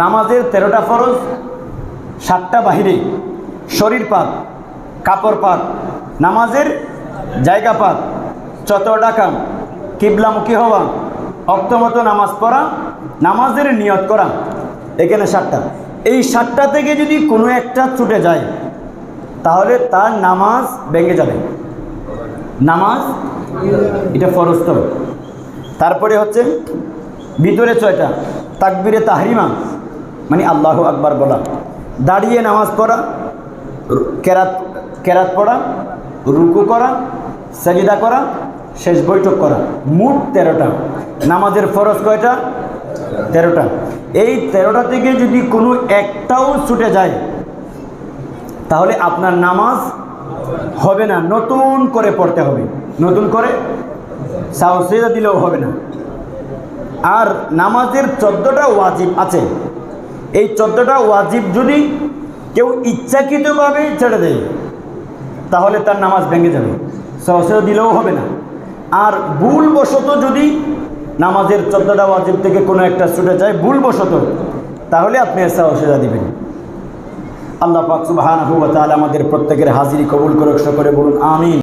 নামাজের তেরোটা ফরজ, সাতটা বাহিরে, শরীর পাক, কাপড় পাত নামাজের জায়গা পাক চত ডাকা কিবলামুখী হওয়া, অক্তমতো নামাজ পড়া, নামাজের নিয়ত করা, এখানে সাতটা। এই সাতটা থেকে যদি কোনো একটা ছুটে যায়, তাহলে তার নামাজ ভেঙে যাবে। নামাজ, এটা ফরজ তো। তারপরে হচ্ছে, ভিতরে ছয়টা, তাকবিরে তাহরিমা মানে আল্লাহ আকবার বলা। দাঁড়িয়ে নামাজ পড়া, কেরাত কেরাত পড়া, রুকু করা, সাজিদা করা, শেষ বৈঠক করা। মোট তেরোটা। নামাজের ফরজ কয়টা? তেরোটা। এই তেরোটা থেকে যদি কোনো একটাও ছুটে যায়, তাহলে আপনার নামাজ হবে না। নতুন করে পড়তে হবে। নতুন করে সাহসিয়া দিলেও হবে না। আর নামাজের চোদ্দোটা ওয়াজিব আছে। এই চোদ্দটা ওয়াজিব যদি কেউ ইচ্ছাকৃতভাবে ছেড়ে দেয়, তাহলে তার নামাজ ভেঙে যাবে। সহসে দিলেও হবে না। আর ভুলবশত যদি নামাজের চোদ্দটা ওয়াজিব থেকে কোনো একটা ছুটে যায় ভুলবশত, তাহলে আপনি সহসেজা দিবেন। আল্লাহ পাক তাআলা আমাদের প্রত্যেকের হাজিরি কবুল করে করে বলুন, আমিন।